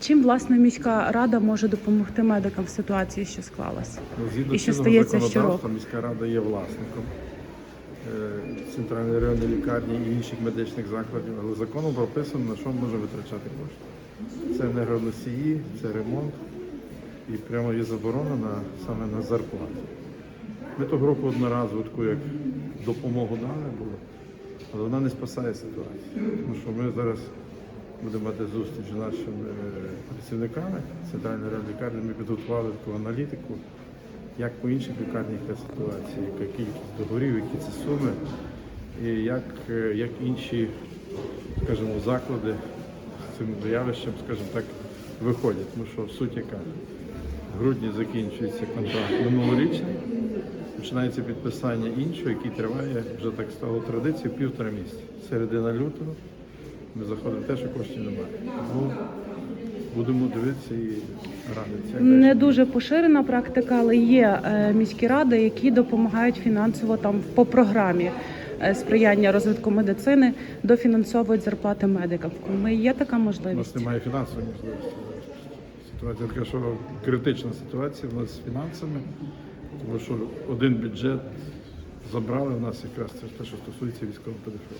Чим власне міська рада може допомогти медикам в ситуації, що склалася? Ну, Згідно І що стається законодавства, щороку? міська рада є власником е, центральної районної лікарні і інших медичних закладів, але законом прописано, на що може витрачати кошти. Це енергоносії, це ремонт і прямо є заборона на, саме на зарплату. Ми того року одноразово таку як допомогу дали було, але вона не спасає ситуацію. Тому що ми зараз будемо мати зустріч з нашими е, працівниками центральної лікарні. Ми підготували таку аналітику, як по інших лікарнях яка ситуація, яка кількість договорів, які це суми, і як, е, як інші, скажімо, заклади з цим явищем, скажімо так, виходять. Тому що суть яка? В грудні закінчується контракт минулорічний, починається підписання іншого, який триває, вже так стало традицією, півтора місяця. Середина лютого ми заходимо те, що коштів немає. Тому будемо дивитися і радитися. Не дуже поширена практика, але є е, міські ради, які допомагають фінансово там по програмі е, сприяння розвитку медицини, дофінансовують зарплати медикам. Ми є така У нас можливість. немає фінансової можливості. Ситуація така, що критична ситуація в нас з фінансами, тому що один бюджет забрали в нас якраз це те, що стосується військового ПДФО.